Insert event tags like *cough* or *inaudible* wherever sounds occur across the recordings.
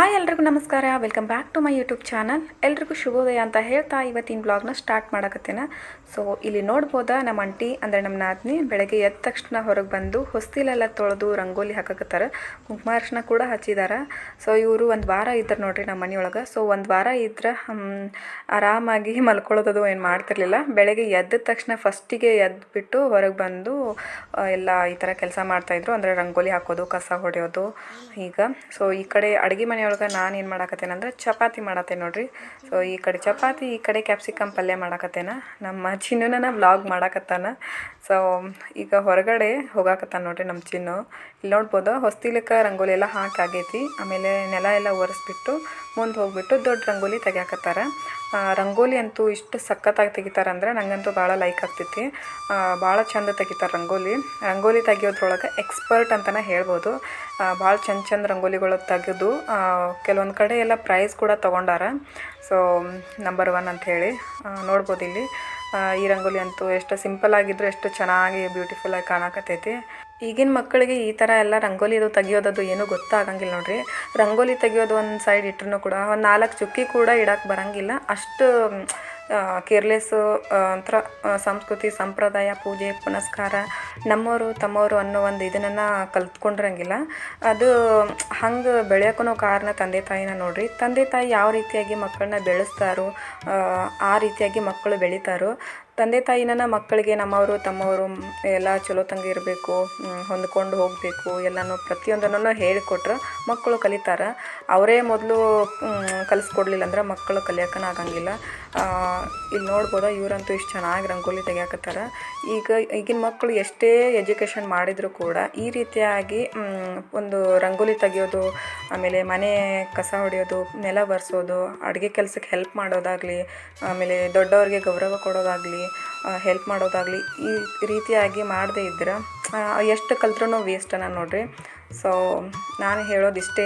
Hi ಎಲ್ರಿಗೂ ನಮಸ್ಕಾರ. Welcome back to my YouTube channel ಎಲ್ರಿಗೂ ಶುಭೋದಯ ಅಂತ ಹೇಳ್ತಾ ಇವತ್ತಿನ ಬ್ಲಾಗ್ನ ಸ್ಟಾರ್ಟ್ ಮಾಡಕತ್ತೇನೆ. ಸೊ ಇಲ್ಲಿ ನೋಡ್ಬೋದಾ ನಮ್ಮ ಅಂಟಿ ಅಂದರೆ ನಮ್ಮ ನಾದ್ನಿ ಬೆಳಗ್ಗೆ ಎದ್ದ ತಕ್ಷಣ ಹೊರಗೆ ಬಂದು ಹೊಸ್ತಿಲೆಲ್ಲ ತೊಳೆದು ರಂಗೋಲಿ ಹಾಕಕತ್ತಾರೆ. ಕುಂಕುಮ ಅರ್ಶನ ಕೂಡ ಹಚ್ಚಿದಾರ. ಸೊ ಇವರು ಒಂದು ವಾರ ಇದ್ದಾರೆ ನೋಡ್ರಿ ನಮ್ಮ ಮನೆಯೊಳಗೆ. ಸೊ ಒಂದು ವಾರ ಇದ್ರೆ ಆರಾಮಾಗಿ ಮಲ್ಕೊಳ್ಳೋದು ಏನು ಮಾಡ್ತಿರ್ಲಿಲ್ಲ. ಬೆಳಗ್ಗೆ ಎದ್ದ ತಕ್ಷಣ ಫಸ್ಟಿಗೆ ಎದ್ದುಬಿಟ್ಟು ಹೊರಗೆ ಬಂದು ಎಲ್ಲ ಈ ಥರ ಕೆಲಸ ಮಾಡ್ತಾಯಿದ್ರು ಅಂದರೆ ರಂಗೋಲಿ ಹಾಕೋದು, ಕಸ ಹೊಡೆಯೋದು, ಈಗ. ಸೊ ಈ ಕಡೆ ಅಡುಗೆ ಮನೆಯೊಳಗೆ ನಾನು ಏನು ಮಾಡಾಕತ್ತೇನೆ ಅಂದ್ರೆ ಚಪಾತಿ ಮಾಡತ್ತೇನೆ ನೋಡ್ರಿ. ಸೊ ಈ ಕಡೆ ಚಪಾತಿ, ಈ ಕಡೆ ಕ್ಯಾಪ್ಸಿಕಮ್ ಪಲ್ಯ ಮಾಡಾಕತ್ತೇನ. ನಮ್ಮ ಚಿನ್ನನ ವ್ಲಾಗ್ ಮಾಡಾಕತ್ತಾನ. ಸೊ ಈಗ ಹೊರಗಡೆ ಹೋಗಾಕತ್ತಾನ ನೋಡ್ರಿ ನಮ್ಮ ಚಿನ್ನು. ಇಲ್ಲಿ ನೋಡ್ಬೋದು ಹೊಸ್ತಿಲಕ್ಕೆ ರಂಗೋಲಿ ಎಲ್ಲ ಹಾಕಿ ಆಮೇಲೆ ನೆಲ ಎಲ್ಲ ಒರೆಸ್ಬಿಟ್ಟು, ಮುಂದೆ ಹೋಗ್ಬಿಟ್ಟು ದೊಡ್ಡ ರಂಗೋಲಿ ತೆಗಿಯಾಕತ್ತಾರ. ರಂಗೋಲಿ ಅಂತೂ ಇಷ್ಟು ಸಖತ್ತಾಗಿ ತೆಗಿತಾರಂದ್ರೆ ನನಗಂತೂ ಭಾಳ ಲೈಕ್ ಆಗ್ತೈತಿ ಭಾಳ ಚಂದ ತೆಗಿತಾರೆ ರಂಗೋಲಿ. ರಂಗೋಲಿ ತೆಗಿಯೋದ್ರೊಳಗೆ ಎಕ್ಸ್ಪರ್ಟ್ ಅಂತಲೇ ಹೇಳ್ಬೋದು. ಭಾಳ ಚಂದ ಚಂದ ರಂಗೋಲಿಗಳು ತೆಗೆದು ಕೆಲವೊಂದು ಕಡೆ ಎಲ್ಲ ಪ್ರೈಸ್ ಕೂಡ ತೊಗೊಂಡಾರ. ಸೊ ನಂಬರ್ ಒನ್ ಅಂತ ಹೇಳಿ ನೋಡ್ಬೋದು ಇಲ್ಲಿ. ಈ ರಂಗೋಲಿ ಅಂತೂ ಎಷ್ಟು ಸಿಂಪಲ್ ಆಗಿದ್ರು ಎಷ್ಟು ಚೆನ್ನಾಗಿ ಬ್ಯೂಟಿಫುಲ್ಲಾಗಿ ಕಾಣಕತ್ತೈತಿ. ಈಗಿನ ಮಕ್ಕಳಿಗೆ ಈ ಥರ ಎಲ್ಲ ರಂಗೋಲಿ ಇದು ತೆಗಿಯೋದದು ಏನೂ ಗೊತ್ತಾಗಂಗಿಲ್ಲ ನೋಡ್ರಿ. ರಂಗೋಲಿ ತೆಗಿಯೋದು ಒಂದು ಸೈಡ್ ಇಟ್ರೂ ಕೂಡ ಒಂದು ನಾಲ್ಕು ಚುಕ್ಕಿ ಕೂಡ ಇಡಕ್ಕೆ ಬರಂಗಿಲ್ಲ. ಅಷ್ಟು ಕೇರ್ಲೆಸ್ಸು ಒಂಥರ ಸಂಸ್ಕೃತಿ, ಸಂಪ್ರದಾಯ, ಪೂಜೆ, ಪುನಸ್ಕಾರ ನಮ್ಮವರು ತಮ್ಮವರು ಅನ್ನೋ ಒಂದು ಇದನ್ನು ಕಲ್ತ್ಕೊಂಡಿರಂಗಿಲ್ಲ. ಅದು ಹಂಗೆ ಬೆಳೆಯೋಕ್ಕೂ ಕಾರಣ ತಂದೆ ತಾಯಿನ ನೋಡ್ರಿ. ತಂದೆ ತಾಯಿ ಯಾವ ರೀತಿಯಾಗಿ ಮಕ್ಕಳನ್ನ ಬೆಳೆಸ್ತಾರೋ ಆ ರೀತಿಯಾಗಿ ಮಕ್ಕಳು ಬೆಳಿತಾರೋ ತಂದೆ ತಾಯಿನ ಮಕ್ಕಳಿಗೆ ನಮ್ಮವರು, ತಮ್ಮವರು ಎಲ್ಲ ಚಲೋ ತಂಗ ಇರಬೇಕು ಹೊಂದ್ಕೊಂಡು ಹೋಗಬೇಕು, ಎಲ್ಲನೂ ಪ್ರತಿಯೊಂದನ್ನು ಹೇಳಿಕೊಟ್ರೆ ಮಕ್ಕಳು ಕಲಿತಾರೆ. ಅವರೇ ಮೊದಲು ಕಲಿಸ್ಕೊಡ್ಲಿಲ್ಲ ಅಂದ್ರೆ ಮಕ್ಕಳು ಕಲಿಯೋಕ್ಕನ ಆಗಂಗಿಲ್ಲ. ಇಲ್ಲಿ ನೋಡ್ಬೋದು ಇವರಂತೂ ಇಷ್ಟು ಚೆನ್ನಾಗಿ ರಂಗೋಲಿ ತೆಗಿಯಾಕತ್ತಾರ. ಈಗ ಈಗಿನ ಮಕ್ಕಳು ಎಷ್ಟೇ ಎಜುಕೇಷನ್ ಮಾಡಿದರೂ ಕೂಡ ಈ ರೀತಿಯಾಗಿ ಒಂದು ರಂಗೋಲಿ ತೆಗಿಯೋದು, ಆಮೇಲೆ ಮನೆ ಕಸ ಹೊಡೆಯೋದು, ನೆಲ ಒರೆಸೋದು ಅಡುಗೆ ಕೆಲಸಕ್ಕೆ ಹೆಲ್ಪ್ ಮಾಡೋದಾಗಲಿ, ಆಮೇಲೆ ದೊಡ್ಡವ್ರಿಗೆ ಗೌರವ ಕೊಡೋದಾಗಲಿ ಹೆಲ್ಪ್ ಮಾಡೋದಾಗಲಿ, ಈ ರೀತಿಯಾಗಿ ಮಾಡದೇ ಇದ್ದರೆ ಎಷ್ಟು ಕಲ್ತ್ರೂ ವೇಸ್ಟನ ನೋಡ್ರಿ. ಸೊ ನಾನು ಹೇಳೋದಿಷ್ಟೇ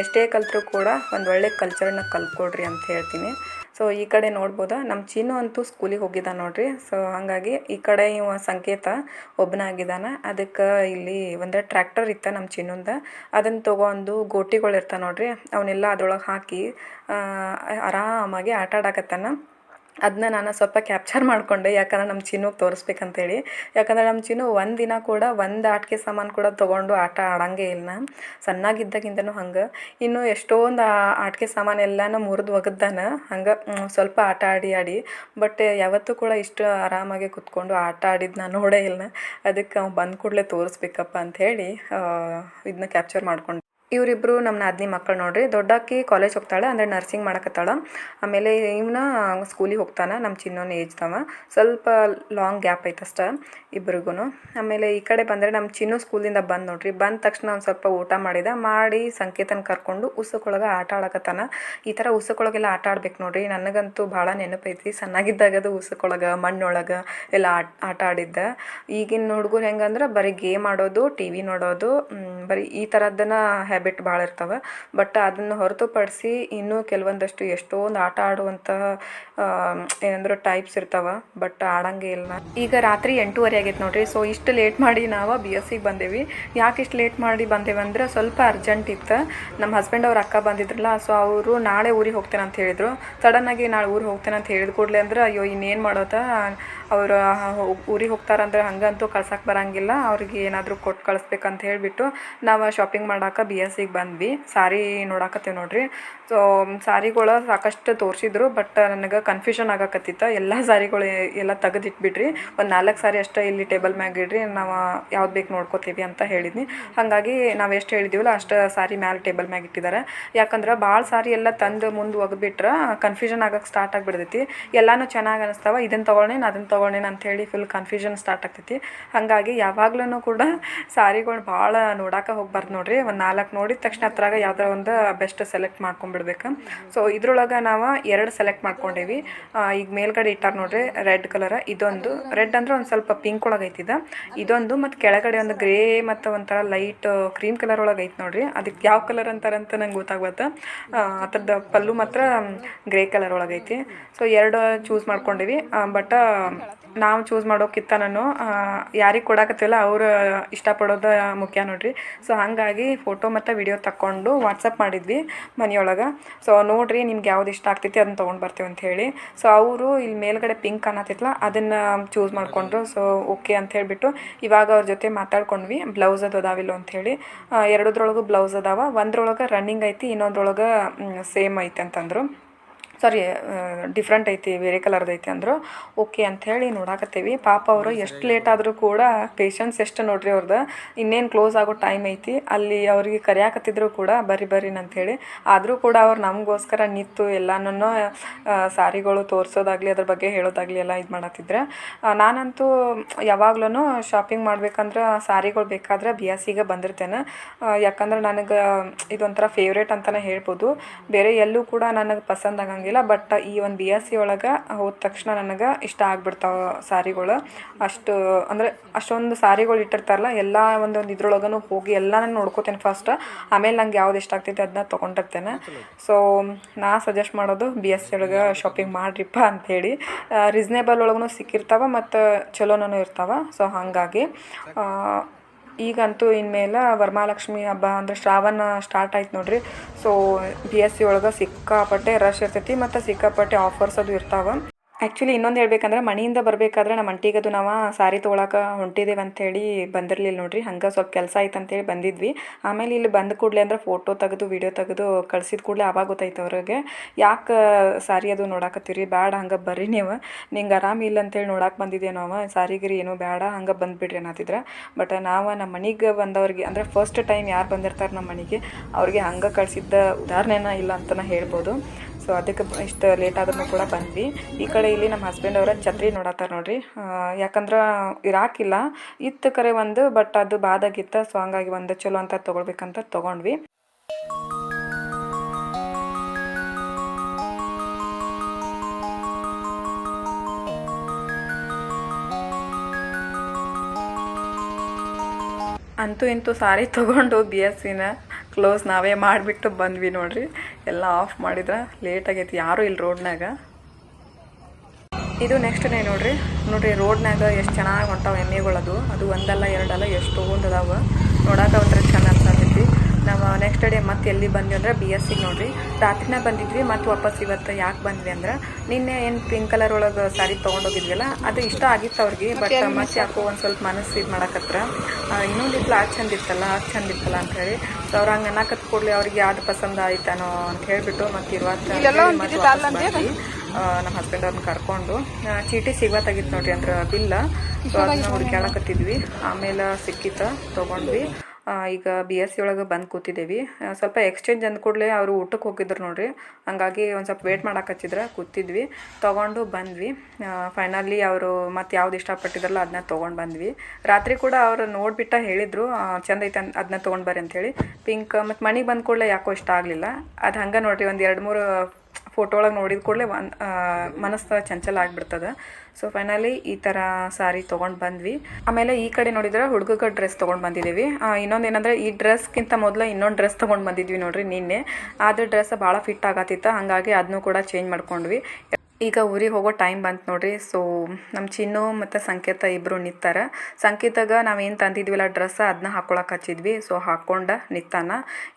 ಎಷ್ಟೇ ಕಲ್ತರೂ ಕೂಡ ಒಂದು ಒಳ್ಳೆ ಕಲ್ಚರನ್ನ ಕಲ್ತ್ಕೊಡ್ರಿ ಅಂತ ಹೇಳ್ತೀನಿ. ಸೊ ಈ ಕಡೆ ನೋಡ್ಬೋದಾ ನಮ್ಮ ಚೀನು ಅಂತೂ ಸ್ಕೂಲಿಗೆ ಹೋಗಿದ್ದ ನೋಡ್ರಿ. ಸೊ ಹಾಗಾಗಿ ಈ ಕಡೆ ಇವ ಸಂಕೇತ ಒಬ್ಬನಾಗಿದ್ದಾನ ಅದಕ್ಕೆ ಇಲ್ಲಿ ಒಂದು ಟ್ರ್ಯಾಕ್ಟರ್ ಇತ್ತ ನಮ್ಮ ಚಿನ್ನಂದ ಅದನ್ನು ತೊಗೊಂಡು ಗೋಟಿಗಳು ಇರ್ತಾವೆ ನೋಡ್ರಿ. ಅವನ್ನೆಲ್ಲ ಅದ್ರೊಳಗೆ ಹಾಕಿ ಆರಾಮಾಗಿ ಆಟ ಆಡಕತ್ತಾನ ಅದನ್ನ ನಾನು ಸ್ವಲ್ಪ ಕ್ಯಾಪ್ಚರ್ ಮಾಡಿಕೊಂಡೆ, ಯಾಕಂದ್ರೆ ನಮ್ಮ ಚಿನ್ನುಗೆ ತೋರಿಸ್ಬೇಕಂತೇಳಿ. ಯಾಕಂದ್ರೆ ನಮ್ಮ ಚಿನ್ನು ಒಂದು ದಿನ ಕೂಡ ಒಂದು ಆಟಿಕೆ ಸಾಮಾನು ಕೂಡ ತೊಗೊಂಡು ಆಟ ಆಡಂಗೆ ಇಲ್ಲ ಸಣ್ಣಾಗಿದ್ದಾಗಿಂದನೂ ಹಂಗೆ. ಇನ್ನು ಎಷ್ಟೊಂದು ಆಟಿಕೆ ಸಾಮಾನು ಎಲ್ಲನೂ ಮುರಿದು ಒಗದ್ದಾನ ಹಂಗೆ ಸ್ವಲ್ಪ ಆಟ ಆಡಿ ಆಡಿ. ಬಟ್ ಯಾವತ್ತೂ ಕೂಡ ಇಷ್ಟು ಆರಾಮಾಗಿ ಕುತ್ಕೊಂಡು ಆಟ ಆಡಿದ್ದು ನಾನು ನೋಡೇ ಇಲ್ಲ ಅದಕ್ಕೆ ಅವ್ನು ಬಂದ ಕೂಡಲೇ ತೋರಿಸ್ಬೇಕಪ್ಪ ಅಂಥೇಳಿ ಇದನ್ನ ಕ್ಯಾಪ್ಚರ್ ಮಾಡ್ಕೊಂಡು. ಇವರಿಬ್ಬರು ನಮ್ಮ ನಾದಿನಿ ಮಕ್ಕಳು ನೋಡ್ರಿ. ದೊಡ್ಡಾಕಿ ಕಾಲೇಜ್ ಹೋಗ್ತಾಳೆ, ಅಂದರೆ ನರ್ಸಿಂಗ್ ಮಾಡಕತ್ತಾಳ. ಆಮೇಲೆ ಇವನ ಸ್ಕೂಲಿಗೆ ಹೋಗ್ತಾನೆ ನಮ್ಮ ಚಿನ್ನೋನ ಏಜ್ದವ ಸ್ವಲ್ಪ ಲಾಂಗ್ ಗ್ಯಾಪ್ ಐತೆ ಅಷ್ಟೆ ಇಬ್ರಿಗೂ ಆಮೇಲೆ ಈ ಕಡೆ ಬಂದರೆ ನಮ್ಮ ಚಿನ್ನು ಸ್ಕೂಲಿಂದ ಬಂದು ನೋಡ್ರಿ. ಬಂದ ತಕ್ಷಣ ಒಂದು ಸ್ವಲ್ಪ ಊಟ ಮಾಡಿದ, ಮಾಡಿ ಸಂಕೇತನ ಕರ್ಕೊಂಡು ಉಸುಕೊಳಗೆ ಆಟ ಆಡಕತ್ತಾನ. ಈ ಥರ ಉಸುಕೊಳಗೆಲ್ಲ ಆಟ ಆಡ್ಬೇಕು ನೋಡ್ರಿ. ನನಗಂತೂ ಭಾಳ ನೆನಪೈತಿ ಸಣ್ಣಾಗಿದ್ದಾಗದು ಉಸುಕೊಳಗೆ, ಮಣ್ಣೊಳಗೆ ಎಲ್ಲ ಆಟ ಆಟ ಆಡಿದ್ದೆ. ಈಗಿನ ಹುಡುಗರು ಹೆಂಗಂದ್ರೆ ಬರೀ ಗೇಮ್ ಆಡೋದು ಟಿ ವಿ ನೋಡೋದು ಬರೀ ಈ ಥರದ್ದನ್ನ ಹ್ಯಾಬಿಟ್ ಭಾಳ ಇರ್ತವೆ. ಬಟ್ ಅದನ್ನು ಹೊರತುಪಡಿಸಿ ಇನ್ನೂ ಕೆಲವೊಂದಷ್ಟು ಎಷ್ಟೊಂದು ಆಟ ಆಡುವಂತಹ ಏನಂದ್ರೆ ಟೈಪ್ಸ್ ಇರ್ತಾವೆ. ಬಟ್ ಆಡಂಗೆ ಇಲ್ಲ. ಈಗ ರಾತ್ರಿ ಎಂಟೂವರೆ ಆಗೈತೆ ನೋಡ್ರಿ. ಸೊ ಇಷ್ಟು ಲೇಟ್ ಮಾಡಿ ನಾವು ಬಿ ಎಸ್ ಸಿಗೆ ಬಂದೇವಿ. ಯಾಕೆ ಇಷ್ಟು ಲೇಟ್ ಮಾಡಿ ಬಂದೇವೆ ಅಂದ್ರೆ ಸ್ವಲ್ಪ ಅರ್ಜೆಂಟ್ ಇತ್ತು. ನಮ್ಮ ಹಸ್ಬೆಂಡ್ ಅವ್ರ ಅಕ್ಕ ಬಂದಿದ್ರಲ್ಲ ಸೊ ಅವರು ನಾಳೆ ಊರಿಗೆ ಹೋಗ್ತೇನೆ ಅಂತ ಹೇಳಿದರು. ಸಡನ್ನಾಗಿ ನಾಳೆ ಊರಿಗೆ ಹೋಗ್ತೇನೆ ಅಂತ ಹೇಳಿದ ಕೂಡಲೇ ಅಂದ್ರೆ, ಅಯ್ಯೋ ಇನ್ನೇನು ಮಾಡೋದ? ಅವರು ಊರಿಗೆ ಹೋಗ್ತಾರಂದ್ರೆ ಹಂಗಂತೂ ಕಳ್ಸಕ್ಕೆ ಬರಂಗಿಲ್ಲ. ಅವ್ರಿಗೆ ಏನಾದರೂ ಕೊಟ್ಟು ಕಳಿಸ್ಬೇಕಂತ ಹೇಳಿಬಿಟ್ಟು ನಾವು ಶಾಪಿಂಗ್ ಮಾಡಾಕ ಬಿ ಎಸ್ ಸಿಗೆ ಬಂದ್ವಿ. ಸಾರಿ ನೋಡಾಕತ್ತೇವೆ ನೋಡ್ರಿ. ಸೊ ಸಾರಿಗಳು ಸಾಕಷ್ಟು ತೋರಿಸಿದ್ರು ಬಟ್ ನನಗೆ ಕನ್ಫ್ಯೂಷನ್ ಆಗಕತ್ತಿತ್ತು. ಎಲ್ಲ ಸಾರಿಗಳು ಎಲ್ಲ ತೆಗೆದಿಟ್ಬಿಡ್ರಿ ಒಂದು ನಾಲ್ಕು ಸಾರಿ ಅಷ್ಟೇ ಇಲ್ಲಿ ಟೇಬಲ್ ಮ್ಯಾಗ ಇಡ್ರಿ, ನಾವು ಯಾವ್ದು ಬೇಕು ನೋಡ್ಕೋತೀವಿ ಅಂತ ಹೇಳಿದ್ನಿ. ಹಾಗಾಗಿ ನಾವು ಎಷ್ಟು ಹೇಳಿದ್ದೀವಲ್ಲ ಅಷ್ಟು ಸಾರಿ ಮ್ಯಾಲೆ ಟೇಬಲ್ ಮ್ಯಾಗ ಇಟ್ಟಿದ್ದಾರೆ ಯಾಕಂದ್ರೆ ಭಾಳ ಸಾರಿ ಎಲ್ಲ ತಂದು ಮುಂದೆ ಒಗ್ಬಿಟ್ರೆ ಕನ್ಫ್ಯೂಷನ್ ಆಗಕ್ಕೆ ಸ್ಟಾರ್ಟ್ ಆಗಿಬಿಡ್ತೈತಿ. ಎಲ್ಲನೂ ಚೆನ್ನಾಗಿ ಅನಿಸ್ತಾವ ಇದನ್ನು ತೊಗೊಳ್ಳೇನು ಅದನ್ನು ತೊಗೊಳ್ಳೇನು ಅಂಥೇಳಿ ಫುಲ್ ಕನ್ಫ್ಯೂಷನ್ ಸ್ಟಾರ್ಟ್ ಆಗ್ತೈತಿ. ಹಾಗಾಗಿ ಯಾವಾಗ್ಲೂ ಕೂಡ ಸಾರಿಗಳು ಭಾಳ ನೋಡಾಕ ಹೋಗ್ಬಾರ್ದು ನೋಡ್ರಿ. ಒಂದು ನಾಲ್ಕು ನೋಡಿದ ತಕ್ಷಣ ಹತ್ರಾಗ ಯಾವ್ದೋ ಒಂದು ಬೆಸ್ಟ್ ಸೆಲೆಕ್ಟ್ ಮಾಡ್ಕೊಂಡ್ಬಿಡ್ಬೇಕು ಸೊ ಇದ್ರೊಳಗೆ ನಾವು ಎರಡು ಸೆಲೆಕ್ಟ್ ಮಾಡ್ಕೊಂಡೇವಿ. ಈಗ ಮೇಲ್ಗಡೆ ಇಟ್ಟಾರ ನೋಡ್ರಿ ರೆಡ್ ಕಲರ್ ಇದೊಂದು. ರೆಡ್ ಅಂದ್ರೆ ಒಂದು ಸ್ವಲ್ಪ ಪಿಂಕ್ ಒಳಗೆ ಐತಿದ. ಇದೊಂದು ಮತ್ತು ಕೆಳಗಡೆ ಒಂದು ಗ್ರೇ ಮತ್ತು ಒಂಥರ ಲೈಟ್ ಕ್ರೀಮ್ ಕಲರ್ ಒಳಗೆ ಐತಿ ನೋಡ್ರಿ. ಅದಕ್ಕೆ ಯಾವ ಕಲರ್ ಅಂತಾರಂತ ನಂಗೆ ಗೊತ್ತಾಗ್ಬತ್ತ ಅದ್ರದ್ದು ಪಲ್ಲು ಮಾತ್ರ ಗ್ರೇ ಕಲರ್ ಒಳಗೈತಿ ಸೊ ಎರಡು ಚೂಸ್ ಮಾಡ್ಕೊಂಡಿವಿ. ಬಟ್ ನಾವು ಚೂಸ್ ಮಾಡೋಕ್ಕಿಂತ ನಾನು ಯಾರಿಗೆ ಕೊಡಕತ್ತಿಲ್ಲ, ಅವರು ಇಷ್ಟಪಡೋದು ಮುಖ್ಯ ನೋಡ್ರಿ. ಸೊ ಹಾಗಾಗಿ ಫೋಟೋ ಮತ್ತು ವಿಡಿಯೋ ತಕ್ಕೊಂಡು ವಾಟ್ಸಪ್ ಮಾಡಿದ್ವಿ ಮನೆಯೊಳಗೆ. ಸೊ ನೋಡಿರಿ ನಿಮ್ಗೆ ಯಾವ್ದು ಇಷ್ಟ ಆಗ್ತೈತಿ ಅದನ್ನ ತೊಗೊಂಡು ಬರ್ತೀವಿ ಅಂತ ಹೇಳಿ. ಸೊ ಅವರು ಇಲ್ಲಿ ಮೇಲ್ಗಡೆ ಪಿಂಕ್ ಕಾಣತ್ತಿತ್ತಲ್ಲ ಅದನ್ನು ಚೂಸ್ ಮಾಡಿಕೊಂಡ್ರು. ಸೊ ಓಕೆ ಅಂತ ಹೇಳಿಬಿಟ್ಟು ಇವಾಗ ಅವ್ರ ಜೊತೆ ಮಾತಾಡ್ಕೊಂಡ್ವಿ ಬ್ಲೌಸ್ ಅದು ಅದಾವಿಲ್ಲ ಅಂತ ಹೇಳಿ. ಎರಡದ್ರೊಳಗೂ ಬ್ಲೌಸ್ ಅದಾವ, ಒಂದ್ರೊಳಗೆ ರನ್ನಿಂಗ್ ಐತಿ, ಇನ್ನೊಂದ್ರೊಳಗೆ ಸೇಮ್ ಐತೆ ಅಂತಂದರು. ಸಾರಿ ಡಿಫ್ರೆಂಟ್ ಐತಿ ಬೇರೆ ಕಲರ್ದು ಐತಿ ಅಂದರು ಓಕೆ ಅಂಥೇಳಿ ನೋಡಾಕತ್ತೀವಿ. ಪಾಪ ಅವರು ಎಷ್ಟು ಲೇಟ್ ಆದರೂ ಕೂಡ ಪೇಷನ್ಸ್ ಎಷ್ಟು ನೋಡ್ರಿ ಅವ್ರದ್ದು ಇನ್ನೇನು ಕ್ಲೋಸ್ ಆಗೋ ಟೈಮ್ ಐತಿ. ಅಲ್ಲಿ ಅವ್ರಿಗೆ ಕರೆಯಾಕತ್ತಿದ್ರು ಕೂಡ ಬರ್ರಿ ಬರ್ರಿ ಅಂಥೇಳಿ ಆದರೂ ಕೂಡ ಅವ್ರು ನಮಗೋಸ್ಕರ ನಿಂತು ಎಲ್ಲನೂ ಸಾರಿಗಳು ತೋರಿಸೋದಾಗ್ಲಿ ಅದ್ರ ಬಗ್ಗೆ ಹೇಳೋದಾಗಲಿ ಎಲ್ಲ ಇದು ಮಾಡತ್ತಿದ್ರೆ ನಾನಂತೂ ಯಾವಾಗ್ಲೂ ಶಾಪಿಂಗ್ ಮಾಡ್ಬೇಕಂದ್ರೆ ಸಾರಿಗಳು ಬೇಕಾದ್ರೆ ಬಿ ಎಸ್ ಸಿಗೆ ಬಂದಿರ್ತೇನೆ. ಯಾಕಂದ್ರೆ ನನಗೆ ಇದೊಂಥರ ಫೇವ್ರೇಟ್ ಅಂತಲೇ ಹೇಳ್ಬೋದು. ಬೇರೆ ಎಲ್ಲೂ ಕೂಡ ನನಗೆ ಪಸಂದ್ ಆಗಂಗಿಲ್ಲ. ಬಟ್ ಈ ಒಂದು ಬಿ ಎಸ್ ಸಿ ಒಳಗೆ ಹೋದ ತಕ್ಷಣ ನನಗೆ ಇಷ್ಟ ಆಗ್ಬಿಡ್ತಾವೆ ಸಾರಿಗಳು. ಅಷ್ಟು, ಅಂದರೆ ಅಷ್ಟೊಂದು ಸಾರಿಗಳು ಇಟ್ಟಿರ್ತಾರಲ್ಲ, ಎಲ್ಲ ಒಂದೊಂದು ಇದ್ರೊಳಗೂ ಹೋಗಿ ಎಲ್ಲ ನಾನು ನೋಡ್ಕೋತೇನೆ ಫಸ್ಟ್ ಆಮೇಲೆ ನಂಗೆ ಯಾವ್ದು ಇಷ್ಟ ಆಗ್ತೈತೆ ಅದನ್ನ ತೊಗೊಂಡಿರ್ತೇನೆ. ಸೊ ನಾ ಸಜೆಸ್ಟ್ ಮಾಡೋದು ಬಿ ಎಸ್ ಸಿ ಒಳಗೆ ಶಾಪಿಂಗ್ ಮಾಡ್ರಿಪ್ಪ ಅಂಥೇಳಿ ರೀಸ್ನೇಬಲ್ ಒಳಗೂ ಸಿಕ್ಕಿರ್ತಾವ ಮತ್ತು ಚಲೋನೂ ಇರ್ತಾವ ಸೊ ಹಾಗಾಗಿ. ಈಗಂತೂ ಇನ್ಮೇಲೆ ವರಮಹಾಲಕ್ಷ್ಮಿ ಹಬ್ಬ ಅಂದರೆ ಶ್ರಾವಣ ಸ್ಟಾರ್ಟ್ ಆಯ್ತು ನೋಡ್ರಿ. ಸೊ ಬಿ ಎಸ್ ಸಿ ಒಳಗೆ ಸಿಕ್ಕಾಪಟ್ಟೆ ರಶ್ ಇರ್ತೈತಿ ಮತ್ತು ಸಿಕ್ಕಾಪಟ್ಟೆ ಆಫರ್ಸ್ ಅದು ಇರ್ತಾವೆ. ಆ್ಯಕ್ಚುಲಿ ಇನ್ನೊಂದು ಹೇಳಬೇಕಂದ್ರೆ ಮನೆಯಿಂದ ಬರಬೇಕಾದ್ರೆ ನಮ್ಮ ಅಂಟಿಗದು ನಾವು ಸಾರಿ ತೊಗೊಳಕ್ಕೆ ಹೊಂಟಿದ್ದೇವೆ ಅಂಥೇಳಿ ಬಂದಿರಲಿಲ್ಲ ನೋಡಿರಿ. ಹಂಗೆ ಸ್ವಲ್ಪ ಕೆಲಸ ಆಯ್ತು ಅಂತೇಳಿ ಬಂದಿದ್ವಿ. ಆಮೇಲೆ ಇಲ್ಲಿ ಬಂದ ಕೂಡಲೇ ಅಂದ್ರೆ ಫೋಟೋ ತೆಗೆದು ವೀಡಿಯೋ ತೆಗೆದು ಕಳ್ಸಿದ ಕೂಡಲೇ ಆವಾಗ ಗೊತ್ತಾಯ್ತು ಅವ್ರಿಗೆ. ಯಾಕೆ ಸಾರಿ ಅದು ನೋಡಾಕತ್ತೀರಿ? ಬೇಡ ಹಂಗೆ ಬರ್ರಿ ನೀವು. ನಿಂಗೆ ಆರಾಮಿಲ್ಲ ಅಂತೇಳಿ ನೋಡಕ್ಕೆ ಬಂದಿದ್ದೆ ನಾವು? ಸಾರಿಗಿರಿ ಏನೂ ಬೇಡ ಹಂಗೆ ಬಂದುಬಿಡ್ರಿ ಅನ್ನತ್ತಿದ್ರೆ. ಬಟ್ ನಾವು ನಮ್ಮ ಮನೆಗೆ ಬಂದವ್ರಿಗೆ, ಅಂದರೆ ಫಸ್ಟ್ ಟೈಮ್ ಯಾರು ಬಂದಿರ್ತಾರೆ ನಮ್ಮ ಮನೆಗೆ, ಅವ್ರಿಗೆ ಹಂಗೆ ಕಳಿಸಿದ್ದ ಉದಾಹರಣೆನ ಇಲ್ಲ ಅಂತ ಹೇಳ್ಬೋದು. ಸೊ ಅದಕ್ಕೆ ಇಷ್ಟು ಲೇಟ್ ಆದ್ರೂ ಕೂಡ ಬಂದ್ವಿ. ಈ ಕಡೆ ಇಲ್ಲಿ ನಮ್ಮ ಹಸ್ಬೆಂಡ್ ಅವರ ಛತ್ರಿ ನೋಡತ್ತಾರ ನೋಡ್ರಿ. ಯಾಕಂದ್ರೆ ಇರಾಕಿಲ್ಲ ಇತ್ತು ಕರೆ ಒಂದು ಬಟ್ ಅದು ಬಾದಾಗಿತ್ತ ಸೊ ಹಂಗಾಗಿ ಒಂದು ಚಲೋ ಅಂತ ತಗೊಳ್ಬೇಕಂತ ತಗೊಂಡ್ವಿ. ಅಂತೂ ಇಂತೂ ಸಾರಿ ತೊಗೊಂಡು ಬಿ ಎಸ್ ಸಿನ ಕ್ಲೋಸ್ ನಾವೇ ಮಾಡಿಬಿಟ್ಟು ಬಂದ್ವಿ ನೋಡ್ರಿ. ಎಲ್ಲ ಆಫ್ ಮಾಡಿದ್ರೆ ಲೇಟ್ ಆಗೈತಿ, ಯಾರೂ ಇಲ್ಲಿ ರೋಡ್ನಾಗ ಇದು ನೆಕ್ಸ್ಟ್ ಡೇ ನೋಡ್ರಿ. ನೋಡ್ರಿ ರೋಡ್ನಾಗ ಎಷ್ಟು ಚೆನ್ನಾಗಿ ಹೊಂಟಾವ ಎಮ್ಮೆಗಳದು. ಅದು ಒಂದಲ್ಲ ಎರಡಲ್ಲ ಎಷ್ಟೊಂದು ಅದಾವ ನೋಡಕ್ಕೆ ಒಂಥರ ಚೆಂದ ಅನ್ಸತೈತಿ. ನಾವು ನೆಕ್ಸ್ಟ್ ಡೇ ಮತ್ತೆ ಎಲ್ಲಿ ಬಂದ್ವಿ ಅಂದ್ರೆ ಬಿ ಎಸ್ ಸಿಗೆ ನೋಡ್ರಿ. ರಾತ್ರಿನ ಬಂದಿದ್ವಿ ಮತ್ತು ವಾಪಸ್ ಇವತ್ತು ಯಾಕೆ ಬಂದ್ವಿ ಅಂದ್ರೆ ನಿನ್ನೆ ಏನು ಪಿಂಕ್ ಕಲರ್ ಒಳಗೆ ಸಾರಿ ತೊಗೊಂಡೋಗಿದ್ವಲ್ಲ ಅದು ಇಷ್ಟ ಆಗಿತ್ತು ಅವ್ರಿಗೆ ಬಟ್ ಮತ್ತೆ ಯಾಕೋ ಒಂದು ಸ್ವಲ್ಪ ಮನಸ್ಸು ಇದು ಮಾಡಕತ್ರ. ಇನ್ನೊಂದು ಇತ್ತು ಅದು ಚಂದ ಇತ್ತಲ್ಲ ಅದು ಚಂದ ಇತ್ತಲ್ಲ ಅಂತ ಹೇಳಿ. ಸೊ ಅವ್ರು ಹಂಗೆ ಅನ್ನಕತ್ ಕೊಡ್ಲಿ ಅವ್ರಿಗೆ ಯಾವ್ದು ಪಸಂದ ಆಯ್ತಾನೋ ಅಂತ ಹೇಳ್ಬಿಟ್ಟು ಮತ್ತೆ ಇರುವ ನಮ್ಮ ಹಸ್ಬೆಂಡ್ ಅವ್ರನ್ನ ಕರ್ಕೊಂಡು ಚೀಟಿ ಸಿಗತ್ತಾಗಿತ್ತು ನೋಡ್ರಿ ಅಂದ್ರೆ ಬಿಲ್ಲ ಸೊ ಅದನ್ನ ಹುಡುಕ್ಯಾಳಕತ್ತಿದ್ವಿ ಆಮೇಲೆ ಸಿಕ್ಕಿತ್ತ ತೊಗೊಂಡ್ವಿ. ಈಗ ಬಿ ಎಸ್ ಸಿ ಒಳಗೆ ಬಂದು ಕೂತಿದ್ದೇವೆ ಸ್ವಲ್ಪ ಎಕ್ಸ್ಚೇಂಜ್ ಅಂದ ಕೂಡಲೇ ಅವರು ಊಟಕ್ಕೆ ಹೋಗಿದ್ರು ನೋಡ್ರಿ. ಹಂಗಾಗಿ ಒಂದು ಸ್ವಲ್ಪ ವೇಟ್ ಮಾಡಕ್ಕೆ ಕೂತಿದ್ವಿ. ತೊಗೊಂಡು ಬಂದ್ವಿ. ಫೈನಲಿ ಅವರು ಮತ್ತೆ ಯಾವ್ದು ಇಷ್ಟಪಟ್ಟಿದ್ರಲ್ಲ ಅದನ್ನ ತೊಗೊಂಡು ಬಂದ್ವಿ. ರಾತ್ರಿ ಕೂಡ ಅವರು ನೋಡಿಬಿಟ್ಟ ಹೇಳಿದರು ಚಂದ ಐತೆ ಅದನ್ನ ತೊಗೊಂಡು ಬರ್ರಿ ಅಂತೇಳಿ ಪಿಂಕ್ ಮತ್ತು ಮನೆಗೆ ಬಂದ ಕೂಡಲೇ ಯಾಕೋ ಇಷ್ಟ ಆಗಲಿಲ್ಲ. ಅದು ಹಂಗೆ ನೋಡ್ರಿ ಒಂದು ಎರಡು ಮೂರು ಫೋಟೋ ಒಳಗೆ ನೋಡಿದ ಕೂಡಲೇ ಒಂದು ಮನಸ್ಸು ಚಂಚಲ ಆಗಿಬಿಡ್ತದ. ಸೊ ಫೈನಲಿ ಈ ಥರ ಸಾರಿ ತೊಗೊಂಡು ಬಂದ್ವಿ. ಆಮೇಲೆ ಈ ಕಡೆ ನೋಡಿದ್ರೆ ಹುಡುಗಕ ಡ್ರೆಸ್ ತೊಗೊಂಡು ಬಂದಿದ್ದೀವಿ ಇನ್ನೊಂದು ಏನಂದರೆ ಈ ಡ್ರೆಸ್ಗಿಂತ ಮೊದಲು ಇನ್ನೊಂದು ಡ್ರೆಸ್ ತೊಗೊಂಡು ಬಂದಿದ್ವಿ ನೋಡ್ರಿ ನಿನ್ನೆ. ಆದರೆ ಡ್ರೆಸ್ ಭಾಳ ಫಿಟ್ ಆಗತ್ತಿತ್ತು, ಹಾಗಾಗಿ ಅದನ್ನೂ ಕೂಡ ಚೇಂಜ್ ಮಾಡ್ಕೊಂಡ್ವಿ. ಈಗ ಊರಿಗೆ ಹೋಗೋ ಟೈಮ್ ಬಂತು ನೋಡ್ರಿ. ಸೊ ನಮ್ಮ ಚಿನ್ನು ಮತ್ತು ಸಂಕೇತ ಇಬ್ಬರು ನಿಂತಾರ ಸಂಕೇತಾಗ ನಾವೇನು ತಂದಿದ್ವಿಲ್ಲ ಡ್ರೆಸ್ ಅದನ್ನ ಹಾಕೊಳಕ್ಕೆ ಹಚ್ಚಿದ್ವಿ. ಸೊ ಹಾಕ್ಕೊಂಡ ನಿತ್ತಾನ.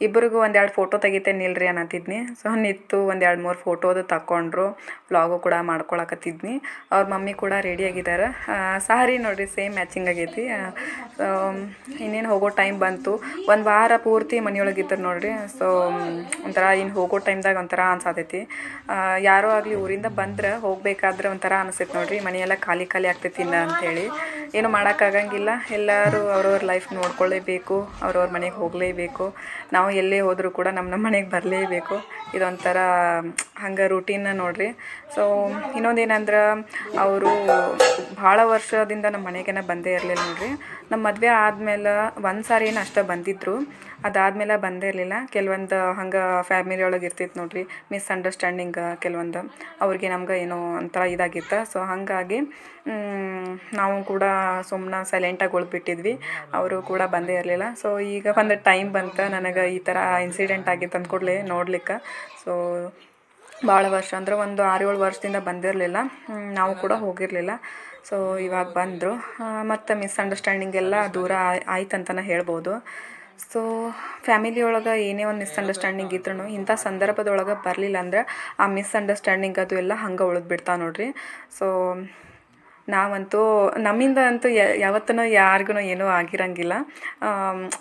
ಇಬ್ಬರಿಗೂ ಒಂದೆರಡು ಫೋಟೋ ತೆಗಿತೆ ನಿಲ್ರಿ ಅನ್ನತಿದ್ನಿ ಸೊ ನಿತ್ತು ಒಂದೆರಡು ಮೂರು ಫೋಟೋ ಅದು ತಗೊಂಡ್ರು ವ್ಲಾಗು ಕೂಡ ಮಾಡ್ಕೊಳಕತ್ತಿದ್ನಿ ಅವ್ರ ಮಮ್ಮಿ ಕೂಡ ರೆಡಿ ಆಗಿದ್ದಾರೆ ಸಾರಿ ನೋಡ್ರಿ ಸೇಮ್ ಮ್ಯಾಚಿಂಗ್ ಆಗೈತಿ. ಇನ್ನೇನು ಹೋಗೋ ಟೈಮ್ ಬಂತು. ಒಂದು ವಾರ ಪೂರ್ತಿ ಮನೆಯೊಳಗಿದ್ದರು ನೋಡ್ರಿ. ಸೊ ಒಂಥರ ಇನ್ನು ಹೋಗೋ ಟೈಮ್ದಾಗ ಒಂಥರ ಅನ್ಸಾತೈತಿ. ಯಾರೋ ಆಗಲಿ ಊರಿಂದ ಬಂದ್ರೆ ಹೋಗ್ಬೇಕಾದ್ರೆ ಒಂಥರ ಅನಿಸ್ತೈತೆ ನೋಡ್ರಿ ಮನೆಯೆಲ್ಲ ಖಾಲಿ ಖಾಲಿ ಆಗ್ತೈತಿ ಇನ್ನ ಅಂಥೇಳಿ ಏನು ಮಾಡೋಕ್ಕಾಗಂಗಿಲ್ಲ. ಎಲ್ಲರೂ ಅವ್ರವ್ರ ಲೈಫ್ ನೋಡ್ಕೊಳ್ಳೇಬೇಕು, ಅವ್ರವ್ರ ಮನೆಗೆ ಹೋಗಲೇಬೇಕು. ನಾವು ಎಲ್ಲೇ ಹೋದರೂ ಕೂಡ ನಮ್ಮ ನಮ್ಮ ಮನೆಗೆ ಬರಲೇಬೇಕು. ಇದೊಂಥರ, ಹಂಗೆ ರೂಟೀನ್ ನೋಡ್ರಿ. ಸೊ ಇನ್ನೊಂದೇನಂದ್ರೆ, ಅವರು ಭಾಳ ವರ್ಷದಿಂದ ನಮ್ಮ ಮನೆಗೇನ ಬಂದೇ ಇರಲಿಲ್ಲ ನೋಡಿರಿ. ನಮ್ಮ ಮದುವೆ ಆದಮೇಲೆ ಒಂದು ಸಾರಿ ಏನು ಅಷ್ಟೇ ಬಂದಿದ್ದರು ಅದಾದಮೇಲೆ ಬಂದೇ ಇರಲಿಲ್ಲ. ಕೆಲವೊಂದು ಹಂಗೆ ಫ್ಯಾಮಿಲಿ ಒಳಗೆ ಇರ್ತಿತ್ತು ನೋಡ್ರಿ. ಮಿಸ್ಅಂಡರ್ಸ್ಟ್ಯಾಂಡಿಂಗ್ ಕೆಲವೊಂದು. ಅವ್ರಿಗೆ ನಮ್ಗೆ ಏನೋ ಒಂಥರ ಇದಾಗಿತ್ತು. ಸೊ ಹಾಗಾಗಿ ನಾವು ಕೂಡ ಸುಮ್ಮನೆ ಸೈಲೆಂಟಾಗಿ ಉಳ್ದ್ಬಿಟ್ಟಿದ್ವಿ ಅವರು ಕೂಡ ಬಂದೇ ಇರಲಿಲ್ಲ. ಸೊ ಈಗ ಒಂದು ಟೈಮ್ ಬಂತು ನನಗೆ ಈ ಥರ ಇನ್ಸಿಡೆಂಟ್ ಆಗಿತ್ತು ಅಂದ್ಕೂಡ್ಲೆ ನೋಡ್ಲಿಕ್ಕೆ. ಸೊ ಭಾಳ ವರ್ಷ ಅಂದ್ರೆ ಒಂದು ಆರು ಏಳು ವರ್ಷದಿಂದ ಬಂದಿರಲಿಲ್ಲ. ನಾವು ಕೂಡ ಹೋಗಿರಲಿಲ್ಲ. ಸೊ ಇವಾಗ ಬಂದರು. ಮತ್ತು ಮಿಸ್ಅಂಡರ್ಸ್ಟ್ಯಾಂಡಿಂಗ್ ಎಲ್ಲ ದೂರ ಆಯ್- ಅಂತಲೇ ಹೇಳ್ಬೋದು. ಸೊ ಫ್ಯಾಮಿಲಿ ಒಳಗೆ ಏನೇ ಒಂದು ಮಿಸ್ಅಂಡರ್ಸ್ಟ್ಯಾಂಡಿಂಗ್ ಇದ್ರೂ ಇಂಥ ಸಂದರ್ಭದೊಳಗೆ ಬರಲಿಲ್ಲ ಅಂದ್ರೆ ಆ ಮಿಸ್ಅಂಡರ್ಸ್ಟ್ಯಾಂಡಿಂಗ್ ಅದು ಎಲ್ಲ ಹಂಗೆ ಉಳಿದ್ಬಿಡ್ತಾವೆ ನೋಡ್ರಿ. ಸೊ ನಾವಂತೂ ನಮ್ಮಿಂದ ಅಂತೂ ಯಾವತ್ತೂ ಯಾರಿಗೂ ಏನೂ ಆಗಿರಂಗಿಲ್ಲ.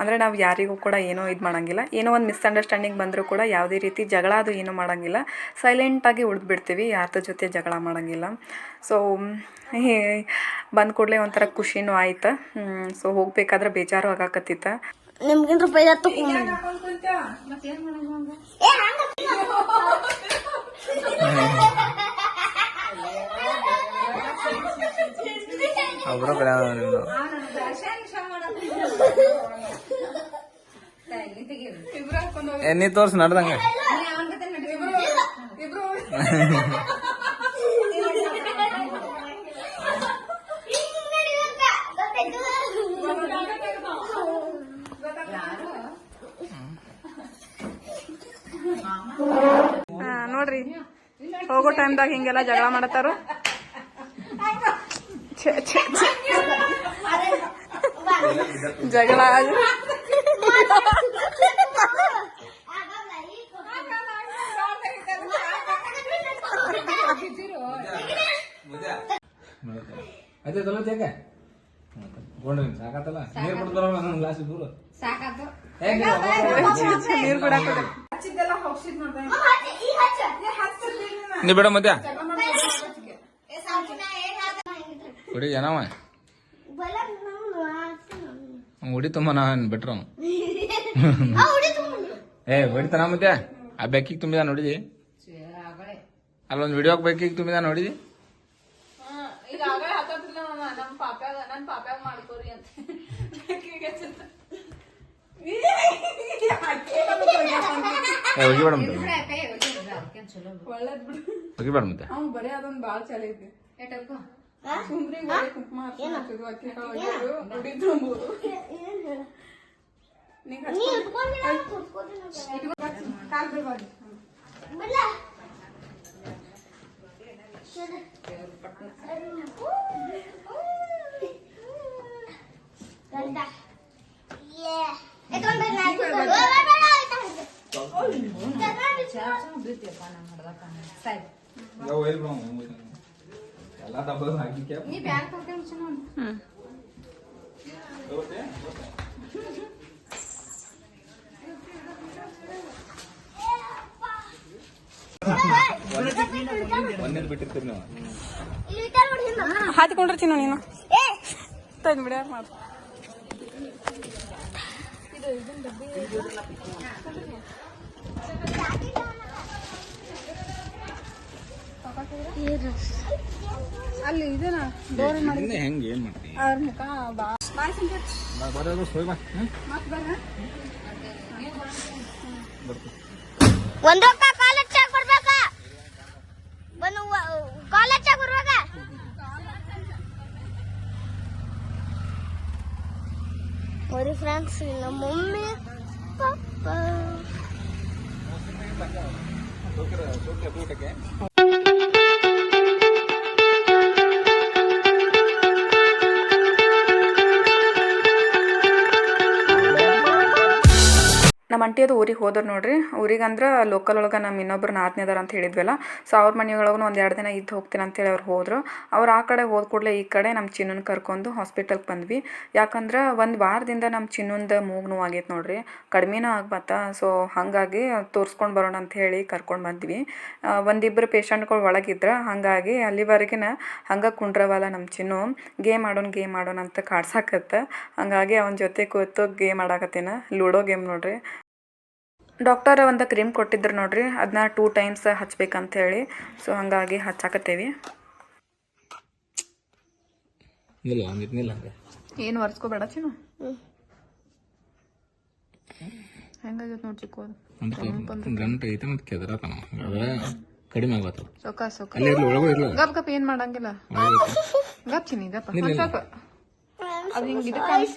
ಅಂದರೆ ನಾವು ಯಾರಿಗೂ ಕೂಡ ಏನೋ ಇದು ಮಾಡೋಂಗಿಲ್ಲ. ಏನೋ ಒಂದು ಮಿಸ್ಅಂಡರ್ಸ್ಟ್ಯಾಂಡಿಂಗ್ ಬಂದರೂ ಕೂಡ ಯಾವುದೇ ರೀತಿ ಜಗಳ ಅದು ಏನೂ ಮಾಡೋಂಗಿಲ್ಲ. ಸೈಲೆಂಟಾಗಿ ಉಳಿದ್ಬಿಡ್ತೀವಿ ಯಾರ್ದ್ರ ಜೊತೆ ಜಗಳ ಮಾಡೋಂಗಿಲ್ಲ. ಸೊ ಬಂದ ಕೂಡಲೇ ಒಂಥರ ಖುಷಿನೂ ಆಯ್ತು. ಸೊ ಹೋಗ್ಬೇಕಾದ್ರೆ ಬೇಜಾರು ಆಗಾಕತ್ತಿತ್ತ. ನಿಮ್ಗಿಂತ *laughs* ಒಬ್ರು ಕಡೆ ನಿಮ್ದು ಏ ನೀ ತೋರ್ಸ್ ನಡ್ದಂಗ. ನೋಡ್ರಿ. ಹೋಗೋ ಟೈಮ್ದಾಗ ಹಿಂಗೆಲ್ಲ ಜಗಳ ಮಾಡತ್ತಾರು. ಜಗಳ ಅದೇ ಚಲೋ ತೇಕ ಗೊಂಡ್ರಿ ಸಾಕಾತಲ್ಲ? ನೀರ್ ಬಿಡ್ತಾರ ಒಂದೊಂದ್ ಗ್ಲಾಸ್ ದೂರ ನೀರ್ ಬಿಡಾಕ ನೀ ಬೇಡ ಮಧ್ಯ. ಹುಡಿ ಏನವ ಉಡಿ ತುಂಬ ನಾನು ಬಿಟ್ರ ಏ ಹೊಡಿತಾನ ಮತ್ತೆ ಆ ಬೆಕ್ಕಿಗೆ ತುಂಬಿದ ನೋಡಿದಿ ಅಲ್ಲೊಂದು ವಿಡಿಯೋ ಬೆಕ್ಕಿಗೆ ತುಂಬಿದ ನೋಡಿದಿ ಹೋಗಿಬೇಡ ಮತ್ತೆ ಹೋಗಿಬೇಡ ಮತ್ತೆ ಬರೀ ಅದೊಂದ್ ಬಾಳ್ ಚಲ ಐತಿ ಕುಂಕುಮ ಹಚ್ಚಿದ್ದು ಅಕ್ಕಿ ಎಲ್ಲ ಡಬ್ಬ ಹಾಕಿ ಒಂದೇದು ಬಿಟ್ಟಿರ್ತೀರಿ ನೀವು. ಹಾಕಿಕೊಂಡಿರ್ತೀನಿ ನೀನು ತಂದ್ ಬಿಡ ಮಾಡು ಅಲ್ಲಿ ಇದೇನಾ? ಡೋರ್ ಮಾಡಿ ಇನ್ನೇ ಹೆಂಗೆ ಏನು ಮಾಡ್ತಿ? ಅವ್ರ ಮುಖ ಬಾ. ಬರೋದು ಬಾ. ಕಾಲೇಜ್ ನಮ್ಮ ಅಂಟಿ ಅದು ಊರಿಗೆ ಹೋದ್ರು ನೋಡ್ರಿ. ಊರಿಗೆ ಅಂದ್ರೆ ಲೋಕಲ್ ಒಳಗೆ ನಮ್ಮ ಇನ್ನೊಬ್ರು ನಾದ್ನೇದಾರ ಅಂತ ಹೇಳಿದ್ವಲ್ಲ. ಸೊ ಅವ್ರ ಮನೆಯೊಳಗೂ ಒಂದು ಎರಡು ದಿನ ಇದ್ದು ಹೋಗ್ತೀನಿ ಅಂತೇಳಿ ಅವ್ರು ಹೋದ್ರು. ಅವ್ರು ಆ ಕಡೆ ಹೋದ ಕೂಡಲೇ ಈ ಕಡೆ ನಮ್ಮ ಚಿನ್ನನ ಕರ್ಕೊಂಡು ಹಾಸ್ಪಿಟಲ್ಗೆ ಬಂದ್ವಿ. ಯಾಕಂದ್ರೆ ಒಂದು ವಾರದಿಂದ ನಮ್ಮ ಚಿನ್ನಂದು ಮೂಗು ನೋವಾಗೈತೆ ನೋಡ್ರಿ. ಕಡಿಮೆನೂ ಆಗ್ಬತ್ತ ಸೊ ಹಾಗಾಗಿ ತೋರಿಸ್ಕೊಂಡು ಬರೋಣ ಅಂತ ಹೇಳಿ ಕರ್ಕೊಂಡು ಬಂದ್ವಿ. ಒಂದಿಬ್ಬರು ಪೇಷಂಟ್ಗಳು ಒಳಗಿದ್ರೆ. ಹಾಗಾಗಿ ಅಲ್ಲಿವರೆಗಿನ ಹಂಗೆ ಕುಂಡ್ರವಲ್ಲ ನಮ್ಮ ಚಿನ್ನು. ಗೇಮ್ ಆಡೋಣ ಗೇಮ್ ಆಡೋಣ ಅಂತ ಕಾಡ್ಸಾಕತ್ತ. ಹಾಗಾಗಿ ಅವನ ಜೊತೆ ಕೂತು ಗೇಮ್ ಆಡಾಕತ್ತೀನ. ಲೂಡೋ ಗೇಮ್ ನೋಡ್ರಿ. ಡಾಕ್ಟರ್ ಒಂದು ಕ್ರೀಮ್ ಕೊಟ್ಟಿದ್ರು ನೋಡ್ರಿ ಅದನ್ನ ಟೂ ಟೈಮ್ಸ್ ಹಚ್ಬೇಕಂತ ಹೇಳಿ ಸೊ ಹಾಗಾಗಿ ಹಚ್ಚಾಕತ್ತೇವಿ. ಏನು ಒರೆಸ್ಕೋಬೇಡ ಚಿನ್ನು? ಹೆಂಗಾಗೈತೆ ನೋಡಿ ಚಿಕ್ಕೋದು ಗಂಟೆ ಐತೆ ಮತ್ತೆ ಕೆದರತಾನ. ಅದ ಕಡಿಮೆ ಆಗತ್ತ ಸೊಕ್ಕ ಸೊಕ್ಕ. ಅಲ್ಲೇ ಇರ್ಲಿ ಒಳಗೂ ಇರ್ಲಿ. ಗಪ್ ಗಪ್ ಏನು ಮಾಡಂಗಿಲ್ಲ. ಗಪ್ ಚಿನ್ನಿ ಗಪ್ಪ ಇಲ್ಲ, ಇಲ್ಲ. ಸ್ವಲ್ಪ ಅದು ಹಿಂಗೆ ಇದು ಕಾಣಿಸ್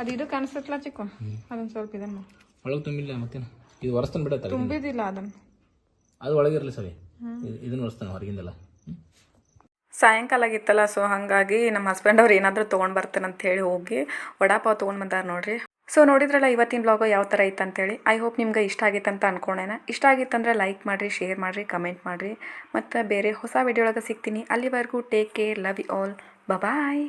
ಅದು ಇದು ಕಾಣಿಸ್ತೈತಲ್ಲ ಚಿಕ್ಕು? ಅದೊಂದು ಸ್ವಲ್ಪ ಇದನ್ನ. ಒಳಗೆ ತುಂಬಿಲ್ಲ ಮತ್ತೇನು? ಇದು ಒರೆಸ್ತಾನೆ ಬಿಡತ್ತಲ್ಲ ತುಂಬಿದಿಲ್ಲ ಅದನ್ನು. ಅದು ಒಳಗಿರಲಿ ಸರಿ ಇದನ್ನ ಒರೆಸ್ತಾನೆ ಹೊರಗಿಂದಲ್ಲ. ಸಾಯಂಕಾಲ ಆಗಿತ್ತಲ್ಲ ಸೊ ಹಾಗಾಗಿ ನಮ್ಮ ಹಸ್ಬೆಂಡ್ ಅವ್ರು ಏನಾದರೂ ತೊಗೊಂಡು ಬರ್ತಾನೆ ಅಂತ ಹೇಳಿ ಹೋಗಿ ವಡಾಪಾವ್ ತೊಗೊಂಡು ಬಂದಾರ ನೋಡ್ರಿ. ಸೊ ನೋಡಿದ್ರಲ್ಲ ಇವತ್ತಿನ ಬ್ಲಾಗು ಯಾವ ಥರ ಇತ್ತು ಅಂತೇಳಿ ಐ ಹೋಪ್ ನಿಮ್ಗೆ ಇಷ್ಟ ಆಗಿತ್ತು ಅಂತ ಅನ್ಕೊಂಡೇನ. ಇಷ್ಟ ಆಗಿತ್ತಂದ್ರೆ ಲೈಕ್ ಮಾಡಿರಿ ಶೇರ್ ಮಾಡಿರಿ ಕಮೆಂಟ್ ಮಾಡಿರಿ. ಮತ್ತು ಬೇರೆ ಹೊಸ ವಿಡಿಯೋ ಒಳಗೆ ಸಿಗ್ತೀನಿ. ಅಲ್ಲಿವರೆಗೂ take care love you all bye